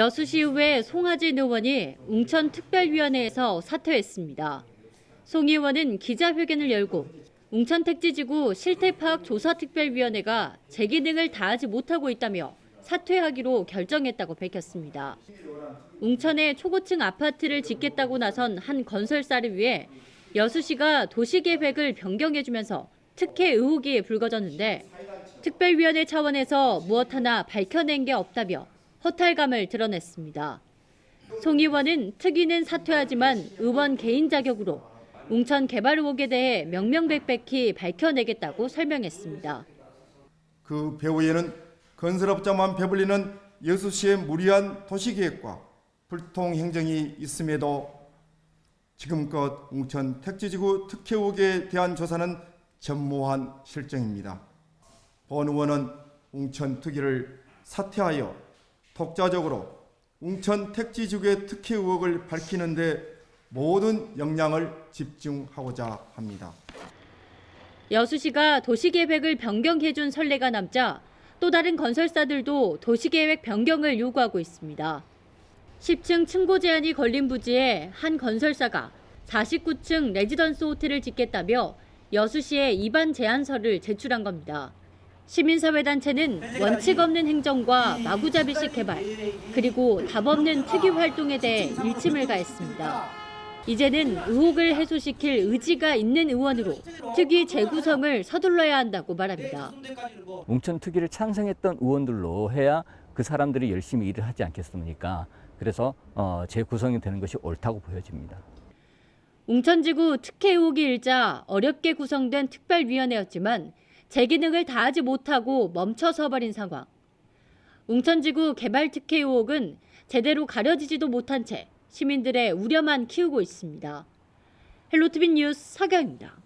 여수시 의회 송하진 의원이 웅천특별위원회에서 사퇴했습니다. 송 의원은 기자회견을 열고 웅천택지지구 실태파악조사특별위원회가 제 기능을 다하지 못하고 있다며 사퇴하기로 결정했다고 밝혔습니다. 웅천에 초고층 아파트를 짓겠다고 나선 한 건설사를 위해 여수시가 도시계획을 변경해주면서 특혜 의혹이 불거졌는데 특별위원회 차원에서 무엇 하나 밝혀낸 게 없다며 허탈감을 드러냈습니다. 송 의원은 특위는 사퇴하지만 의원 개인 자격으로 웅천 개발 의혹에 대해 명명백백히 밝혀내겠다고 설명했습니다. 그 배후에는 건설업자만 배불리는 여수시의 무리한 도시계획과 불통 행정이 있음에도 지금껏 웅천 택지지구 특혜 의혹에 대한 조사는 전무한 실정입니다. 본 의원은 웅천 특위를 사퇴하여 독자적으로 웅천 택지 지구의 특혜 의혹을 밝히는데 모든 역량을 집중하고자 합니다. 여수시가 도시계획을 변경해준 선례가 남자 또 다른 건설사들도 도시계획 변경을 요구하고 있습니다. 10층 층고 제한이 걸린 부지에 한 건설사가 49층 레지던스 호텔을 짓겠다며 여수시에 입안 제안서를 제출한 겁니다. 시민사회단체는 원칙 없는 행정과 마구잡이식 개발, 그리고 답 없는 특이 활동에 대해 일침을 가했습니다. 이제는 의혹을 해소시킬 의지가 있는 의원으로 특위 재구성을 서둘러야 한다고 말합니다. 웅천 특위를 찬성했던 의원들로 해야 그 사람들이 열심히 일을 하지 않겠습니까? 그래서 어, 재구성이 되는 것이 옳다고 보여집니다. 웅천지구 특혜 의혹이 일자 어렵게 구성된 특별위원회였지만 제 기능을 다하지 못하고 멈춰서 버린 상황. 웅천지구 개발 특혜 의혹은 제대로 가려지지도 못한 채 시민들의 우려만 키우고 있습니다. 헬로티비 뉴스 서경입니다.